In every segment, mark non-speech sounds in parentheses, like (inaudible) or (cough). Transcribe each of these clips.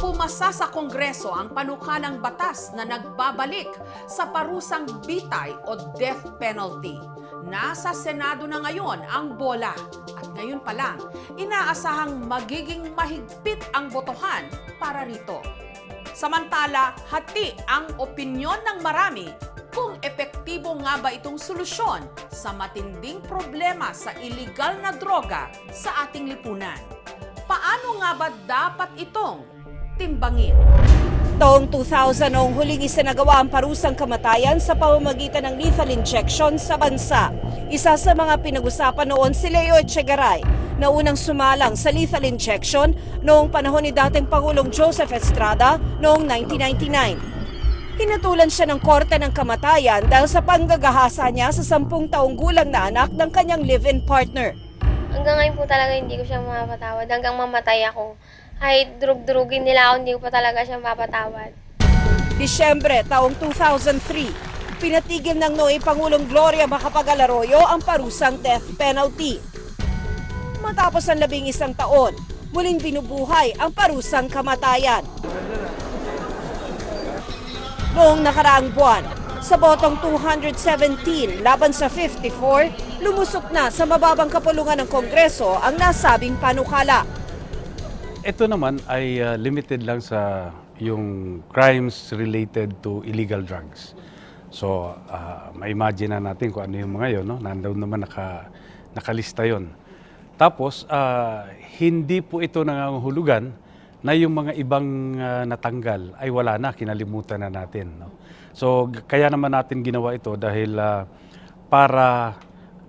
pumasa sa Kongreso ang panukalang batas na nagbabalik sa parusang bitay o death penalty. Nasa Senado na ngayon ang bola at ngayon pa lang, inaasahang magiging mahigpit ang botohan para rito. Samantala, hati ang opinyon ng marami kung epektibo nga ba itong solusyon sa matinding problema sa iligal na droga sa ating lipunan. Paano nga ba dapat itong timbangin? Taong 2000 noong huling isinagawa ang parusang kamatayan sa pamamagitan ng lethal injection sa bansa. Isa sa mga pinag-usapan noon si Leo Echegaray na unang sumalang sa lethal injection noong panahon ni dating Pangulong Joseph Estrada noong 1999. Hinatulan siya ng korte ng kamatayan dahil sa panggagahasa niya sa sampung taong gulang na anak ng kanyang live-in partner. Hanggang ngayon po talaga hindi ko siya mapatawad. Hanggang mamatay ako. Kahit drug-drugin nila ako, hindi ko pa talaga siya mapatawad. Disyembre taong 2003, pinatigil ng Noe Pangulong Gloria Macapagal Arroyo ang parusang death penalty. Matapos ang labing isang taon, muling binubuhay ang parusang kamatayan. Noong nakaraang buwan, sa botong 217 laban sa 54, lumusok na sa mababang kapulungan ng Kongreso ang nasabing panukala. Ito naman ay uh, limited lang sa yung crimes related to illegal drugs. So, uh, ma-imagine na natin kung ano yung mga yun, no? Nandoon naman naka, nakalista yon. Tapos, uh, hindi po ito nangangahulugan na yung mga ibang uh, natanggal ay wala na, kinalimutan na natin. No? So, kaya naman natin ginawa ito dahil uh, para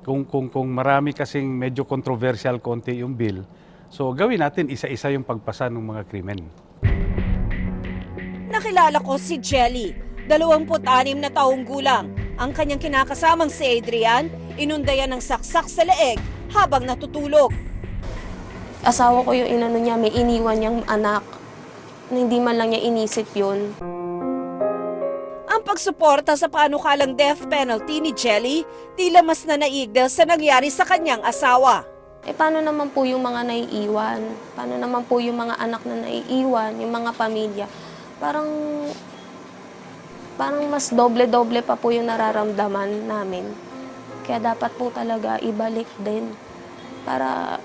kung, kung, kung marami kasing medyo controversial konti yung bill, so gawin natin isa-isa yung pagpasa ng mga krimen. Nakilala ko si Jelly, 26 na taong gulang. Ang kanyang kinakasamang si Adrian, inundayan ng saksak sa leeg habang natutulog. asawa ko yung inano niya, may iniwan niyang anak. Na hindi man lang niya inisip yun. Ang pagsuporta sa panukalang death penalty ni Jelly, tila mas nanaig dahil sa nangyari sa kanyang asawa. Eh, paano naman po yung mga naiiwan? Paano naman po yung mga anak na naiiwan, yung mga pamilya? Parang, parang mas doble-doble pa po yung nararamdaman namin. Kaya dapat po talaga ibalik din para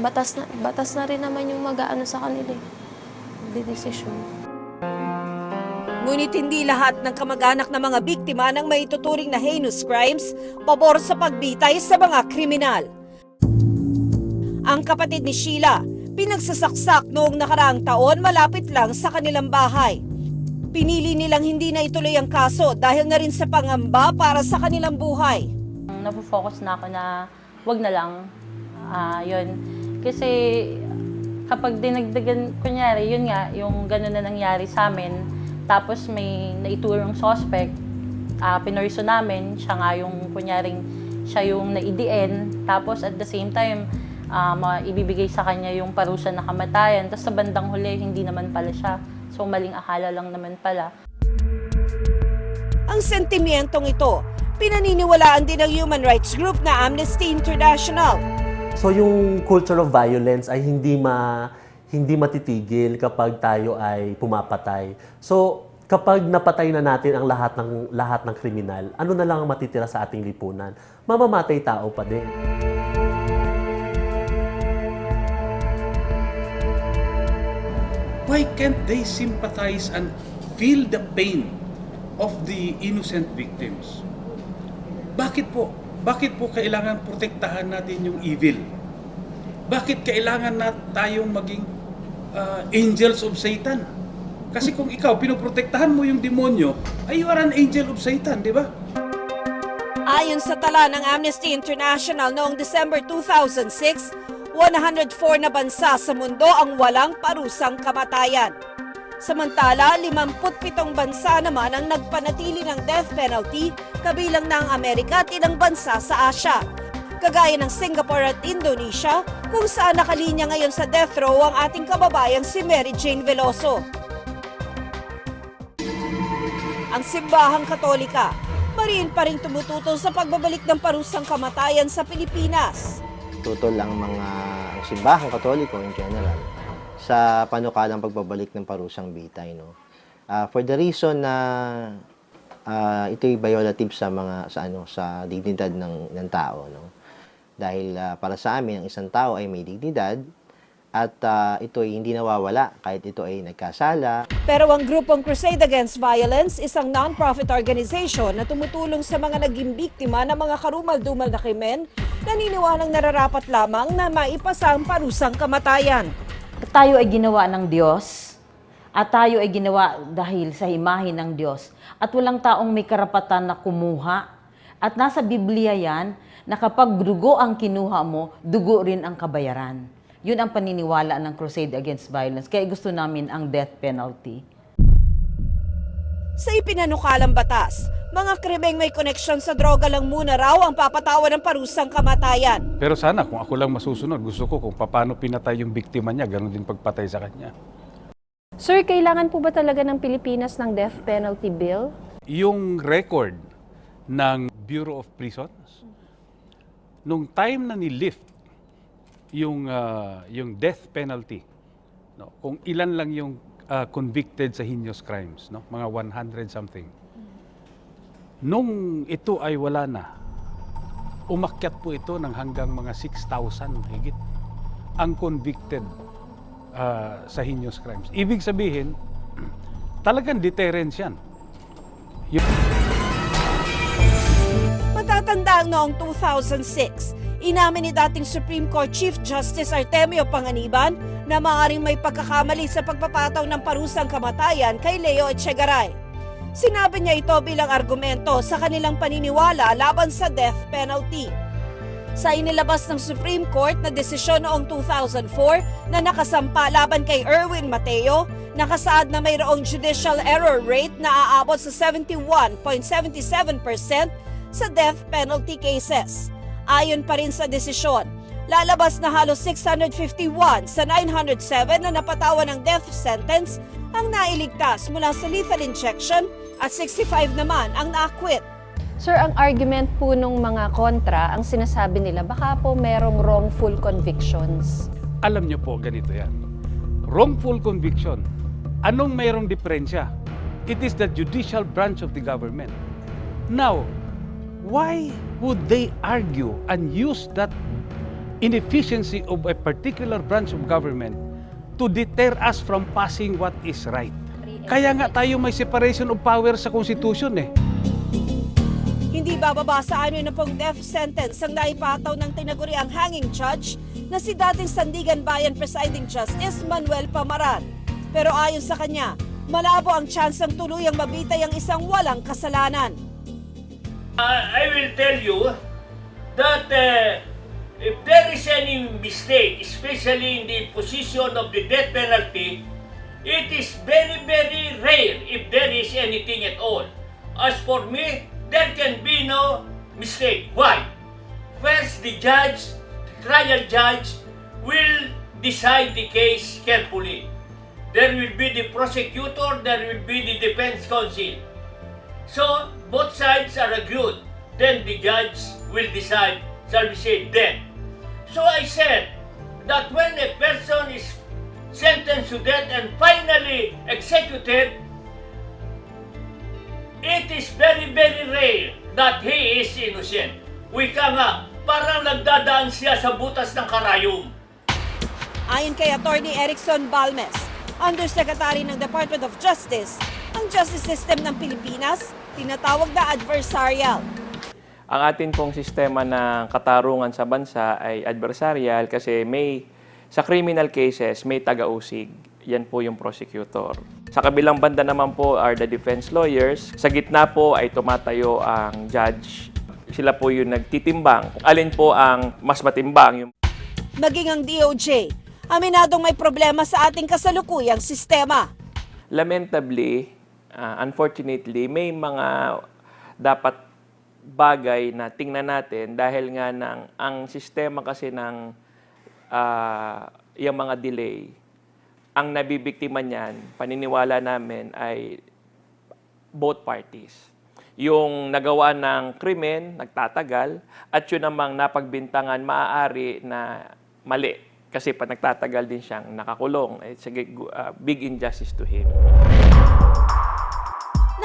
batas na, batas na rin naman yung mag-aano sa kanila eh. Desisyon. Ngunit hindi lahat ng kamag-anak ng mga biktima ng may tuturing na heinous crimes pabor sa pagbitay sa mga kriminal. Ang kapatid ni Sheila, pinagsasaksak noong nakaraang taon malapit lang sa kanilang bahay. Pinili nilang hindi na ituloy ang kaso dahil na rin sa pangamba para sa kanilang buhay. Nafo-focus na ako na wag na lang. Ah, yun. Kasi kapag dinagdagan, kunyari, yun nga, yung gano'n na nangyari sa amin, tapos may naiturong suspect, ah pinorso namin, siya nga yung, kunyaring, siya yung naidiin, tapos at the same time, ah, maibibigay sa kanya yung parusa na kamatayan, tapos sa bandang huli, hindi naman pala siya. So, maling akala lang naman pala. Ang sentimentong ito, pinaniniwalaan din ng human rights group na Amnesty International. So yung culture of violence ay hindi ma hindi matitigil kapag tayo ay pumapatay. So kapag napatay na natin ang lahat ng lahat ng kriminal, ano na lang ang matitira sa ating lipunan? Mamamatay tao pa din. why can't they sympathize and feel the pain of the innocent victims? Bakit po? Bakit po kailangan protektahan natin yung evil? Bakit kailangan na tayong maging uh, angels of Satan? Kasi kung ikaw, pinoprotektahan mo yung demonyo, ay you are an angel of Satan, di ba? Ayon sa tala ng Amnesty International noong December 2006, 104 na bansa sa mundo ang walang parusang kamatayan. Samantala, 57 bansa naman ang nagpanatili ng death penalty kabilang na ang Amerika at ilang bansa sa Asya. Kagaya ng Singapore at Indonesia, kung saan nakalinya ngayon sa death row ang ating kababayang si Mary Jane Veloso. Ang simbahang katolika, mariin pa rin tumututo sa pagbabalik ng parusang kamatayan sa Pilipinas. tutol ang mga ang simbahang katoliko in general sa panukalang pagbabalik ng parusang bitay no. Ah, for the reason na ah, ito'y violative sa mga sa ano sa dignidad ng ng tao no. Dahil ah, para sa amin ang isang tao ay may dignidad at ah, ito ay hindi nawawala kahit ito ay nagkasala Pero ang grupong Crusade Against Violence, isang non-profit organization na tumutulong sa mga naging biktima ng mga karumal-dumal na krimen, naniniwalang nararapat lamang na maipasa ang parusang kamatayan. tayo ay ginawa ng Diyos at tayo ay ginawa dahil sa imahe ng Diyos. At walang taong may karapatan na kumuha. At nasa Biblia yan na kapag dugo ang kinuha mo, dugo rin ang kabayaran. Yun ang paniniwala ng Crusade Against Violence. Kaya gusto namin ang death penalty. Sa ipinanukalang batas, mga krimeng may koneksyon sa droga lang muna raw ang papatawan ng parusang kamatayan. Pero sana kung ako lang masusunod, gusto ko kung paano pinatay yung biktima niya, ganun din pagpatay sa kanya. Sir, kailangan po ba talaga ng Pilipinas ng death penalty bill? Yung record ng Bureau of Prisons, nung time na ni-lift yung, ah, yung death penalty, no, kung ilan lang yung ah, convicted sa heinous crimes, no, mga 100 something, nung ito ay wala na, umakyat po ito ng hanggang mga 6,000 higit ang convicted ah, sa heinous crimes. Ibig sabihin, (clears throat) talagang deterrence yan. Matatandaan noong 2006, inamin ni dating Supreme Court Chief Justice Artemio Panganiban na maaaring may pagkakamali sa pagpapataw ng parusang kamatayan kay Leo Echegaray. Sinabi niya ito bilang argumento sa kanilang paniniwala laban sa death penalty. Sa inilabas ng Supreme Court na desisyon noong 2004 na nakasampa laban kay Erwin Mateo, nakasaad na mayroong judicial error rate na aabot sa 71.77% sa death penalty cases. Ayon pa rin sa desisyon, lalabas na halos 651 sa 907 na napatawan ng death sentence ang nailigtas mula sa lethal injection at 65 naman ang na-acquit. Sir, ang argument po nung mga kontra, ang sinasabi nila, baka po merong wrongful convictions. alam nyo po, ganito yan. Wrongful conviction. Anong mayroong diferensya? It is the judicial branch of the government. Now, why would they argue and use that inefficiency of a particular branch of government to deter us from passing what is right? Kaya nga tayo may separation of power sa Constitution eh. Hindi bababa sa ano na pong death sentence ang naipataw ng tinaguriang hanging judge na si dating Sandigan Bayan Presiding Justice Manuel Pamaran. Pero ayon sa kanya, malabo ang tsansang tuluyang mabitay ang isang walang kasalanan. Uh, I will tell you that uh, if there is any mistake, especially in the imposition of the death penalty, it is very, very rare if there is anything at all. As for me, there can be no mistake. Why? First, the judge, the trial judge, will decide the case carefully. There will be the prosecutor, there will be the defense counsel. So, both sides are agreed. Then the judge will decide, shall we say, death. So I said that when a person is sentenced to death and finally executed, it is very, very rare that he is innocent. Wika nga, parang nagdadaan siya sa butas ng karayom. Ayon kay Attorney Erickson Balmes, Undersecretary ng Department of Justice, ang justice system ng Pilipinas tinatawag na adversarial. Ang atin pong sistema ng katarungan sa bansa ay adversarial kasi may sa criminal cases may taga-usig. Yan po yung prosecutor. Sa kabilang banda naman po are the defense lawyers. Sa gitna po ay tumatayo ang judge. Sila po yung nagtitimbang alin po ang mas matimbang. Yung Maging ang DOJ, aminadong may problema sa ating kasalukuyang sistema. lamentably, uh, unfortunately, may mga dapat bagay na tingnan natin dahil nga ng ang sistema kasi ng ah, yung mga delay, ang nabibiktima niyan, paniniwala namin ay both parties. Yung nagawa ng krimen, nagtatagal, at yun namang napagbintangan, maaari na mali Kasi pag nagtatagal din siyang nakakulong, it's a uh, big injustice to him.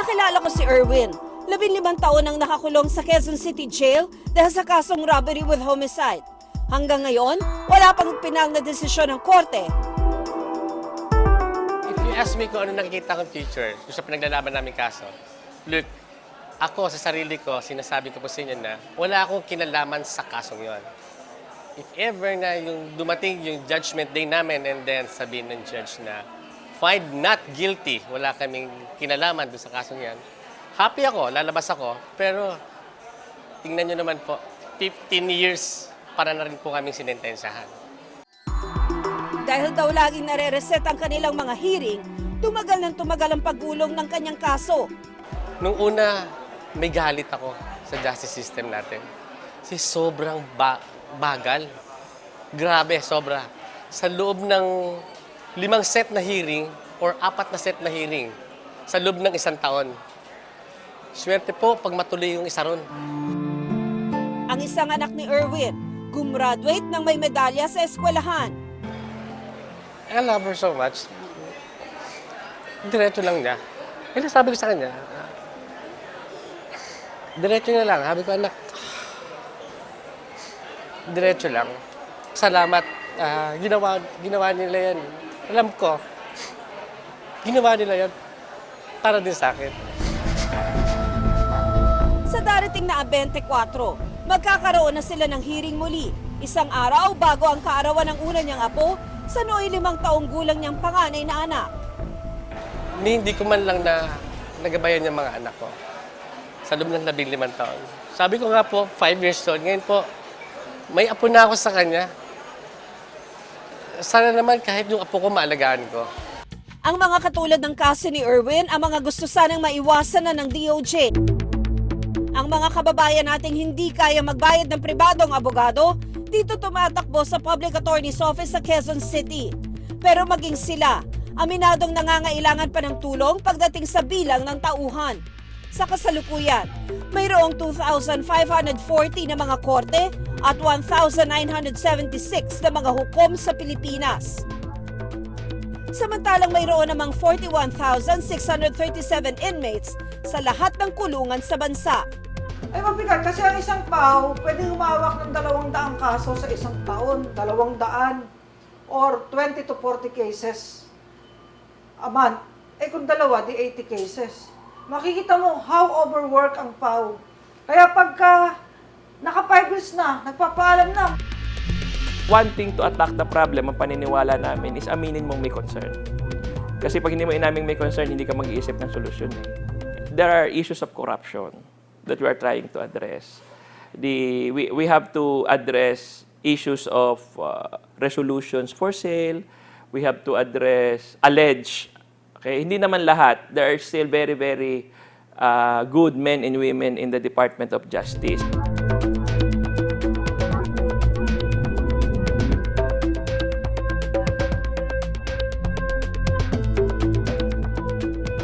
Nakilala ko si Erwin. Labinlimang taon ang nakakulong sa Quezon City Jail dahil sa kasong robbery with homicide. Hanggang ngayon, wala pang pinal na desisyon ng korte. If you ask me kung ano nakikita kong future kung sa pinaglalaban namin kaso, look, ako sa sarili ko, sinasabi ko po sa inyo na wala akong kinalaman sa kasong yon. If ever na yung dumating yung judgment day namin and then sabihin ng judge na find not guilty, wala kaming kinalaman doon sa kasong yan, happy ako, lalabas ako, pero tingnan nyo naman po, 15 years para na rin po kaming sinentensyahan. Dahil daw laging nare-reset ang kanilang mga hearing, tumagal ng tumagal ang pagulong ng kanyang kaso. Nung una, may galit ako sa justice system natin. Kasi sobrang ba- bagal. Grabe, sobra. Sa loob ng limang set na hearing or apat na set na hearing, sa loob ng isang taon. Swerte po pag matuloy yung isa ron. Ang isang anak ni Erwin, gumraduate ng may medalya sa eskwelahan. I love her so much. Diretso lang niya. Kaya sabi ko sa kanya, diretso niya lang. Sabi ko, anak, diretso lang. Salamat. Ah, ginawa, ginawa nila yan. Alam ko, ginawa nila yan para din sa akin. Sa darating na 24, magkakaroon na sila ng hearing muli. Isang araw bago ang kaarawan ng una niyang apo sa nooy limang taong gulang niyang panganay na anak. Ni, hindi ko man lang na nagabayan yung mga anak ko sa loob ng labing limang taon. Sabi ko nga po, five years old. Ngayon po, may apo na ako sa kanya. Sana naman kahit yung apo ko maalagaan ko. Ang mga katulad ng kaso ni Erwin ang mga gusto sanang maiwasan na ng DOJ. Ang mga kababayan nating hindi kaya magbayad ng pribadong abogado, dito tumatakbo sa Public Attorney's Office sa Quezon City. Pero maging sila, aminadong nangangailangan pa ng tulong pagdating sa bilang ng tauhan. Sa kasalukuyan, mayroong 2,540 na mga korte at 1,976 na mga hukom sa Pilipinas. Samantalang mayroon namang 41,637 inmates sa lahat ng kulungan sa bansa. Ay mabigat kasi ang isang pao pwede humawak ng dalawang daang kaso sa isang taon, dalawang daan or 20 to 40 cases a month. Eh kung dalawa, di 80 cases. Makikita mo how overwork ang pao. Kaya pagka naka 5 years na, nagpapaalam na, Wanting to attack the problem, ang paniniwala namin is aminin mong may concern. Kasi pag hindi mo inaming may concern, hindi ka mag-iisip ng solusyon. Eh. There are issues of corruption that we are trying to address. The, we, we have to address issues of uh, resolutions for sale. We have to address alleged. Okay, hindi naman lahat. There are still very, very uh, good men and women in the Department of Justice.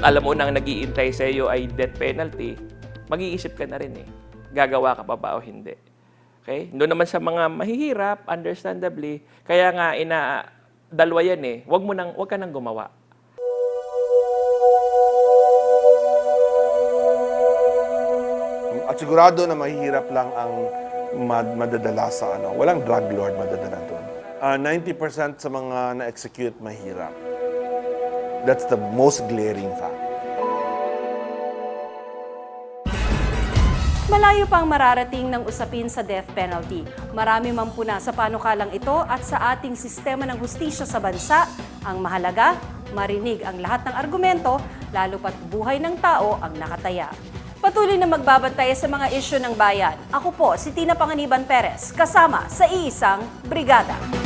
Alam mo nang nagiintay sa iyo ay death penalty, mag-iisip ka na rin eh. Gagawa ka pa ba o hindi? Okay? Doon naman sa mga mahihirap, understandably, kaya nga ina dalawa yan eh. Wag mo nang wag ka nang gumawa. At sigurado na mahihirap lang ang mad- madadala sa ano. Walang drug lord madadala doon. Ah, 90% sa mga na-execute mahirap. That's the most glaring fact. Malayo pang mararating ng usapin sa death penalty. Marami man po na sa panukalang ito at sa ating sistema ng hustisya sa bansa, ang mahalaga, marinig ang lahat ng argumento, lalo pat buhay ng tao ang nakataya. Patuloy na magbabantay sa mga isyu ng bayan. Ako po si Tina Panganiban Perez, kasama sa iisang brigada.